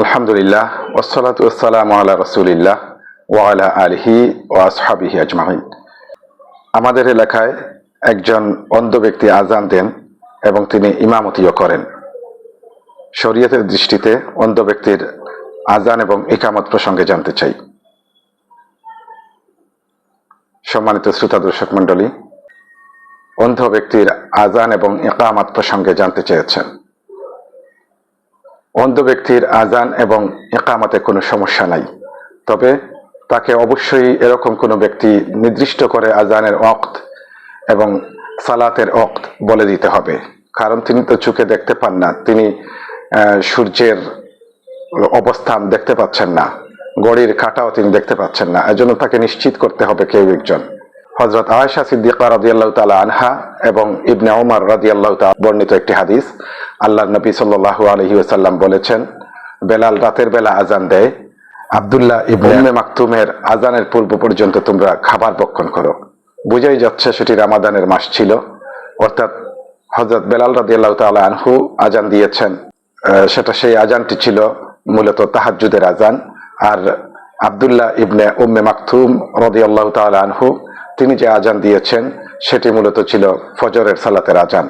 আলহামদুলিল্লাহ ওসলাত ওসালাম আল্লাহ রসুলিল্লাহ ওয়ালা আলহি ও আসহাবিহি আজমাহিন আমাদের এলাকায় একজন অন্ধ ব্যক্তি আজান দেন এবং তিনি ইমামতিও করেন। শরীয়তের দৃষ্টিতে অন্ধ ব্যক্তির আজান এবং ইকামত প্রসঙ্গে জানতে চাই। সম্মানিত শ্রোতা দর্শক মণ্ডলী, অন্ধ ব্যক্তির আজান এবং ইকামাত প্রসঙ্গে জানতে চেয়েছেন। অন্ধ ব্যক্তির আজান এবং একামাতে কোনো সমস্যা নাই। তবে তাকে অবশ্যই এরকম কোনো ব্যক্তি নির্দিষ্ট করে আজানের অক্ত এবং সালাতের অক্ত বলে দিতে হবে। কারণ তিনি তো চোখে দেখতে পান না, তিনি সূর্যের অবস্থান দেখতে পাচ্ছেন না গড়ির কাটাও তিনি দেখতে পাচ্ছেন না। এজন্য তাকে নিশ্চিত করতে হবে কেউ একজন। হজরত আয়েশা সিদ্দিকা রাদিয়াল্লাহু তালা আনহা এবং ইবনে ওমর রাদিয়াল্লাহু তাআলা বর্ণিত একটি হাদিস আল্লাহর নবী সাল্লাল্লাহু আলাইহি ওয়াসাল্লাম বলেছেন বেলাল রাতের বেলা আজান দেয়। আব্দুল্লাহ ইবনে মাকতুমের আজানের পূর্ব পর্যন্ত তোমরা খাবার বক্ষণ করো। বুঝাই যাচ্ছে সেটি রামাদানের মাস ছিল। অর্থাৎ হজরত বেলাল রাদিয়াল্লাহু তাআলা আনহু আজান দিয়েছেন। সেটা সেই আজানটি ছিল মূলত তাহাজ্জুদের আজান আর আব্দুল্লাহ ইবনে উম্মে মাকতুম আল্লাহ তাআলা আনহু তিনি যে আজান দিয়েছেন সেটি মূলত ছিল ফজরের সালাতের আজান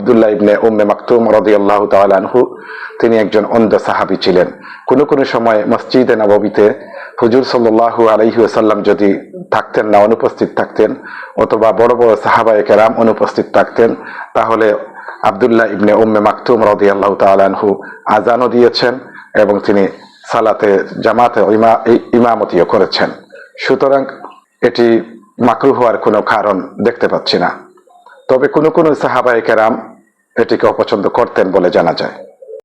আব্দুল্লাহ ইবনে উম্মে মাকতুম রদিয়াল্লাহু তাআলা আনহু, তিনি একজন অন্ধ সাহাবী ছিলেন। কোনো কোনো সময় মসজিদে নববীতে হুজুর সাল্লাল্লাহু আলাইহি ওয়াসাল্লাম যদি থাকতেন না, অনুপস্থিত থাকতেন, অথবা বড় বড় সাহাবায়ে কেরাম অনুপস্থিত থাকতেন, তাহলে আব্দুল্লাহ ইবনে উম্মে মাকতুম রদিয়াল্লাহু তাআলা আনহু আজানও দিয়েছেন এবং তিনি সালাতে, জামাতে ইমা- ইমামতিও করেছেন। সুতরাং এটি মাকরু হওয়ার কোনো কারণ দেখতে পাচ্ছি না। তবে কোনো কোনো সাহাবায়ে কেরাম এটিকে অপছন্দ করতেন বলে জানা যায়।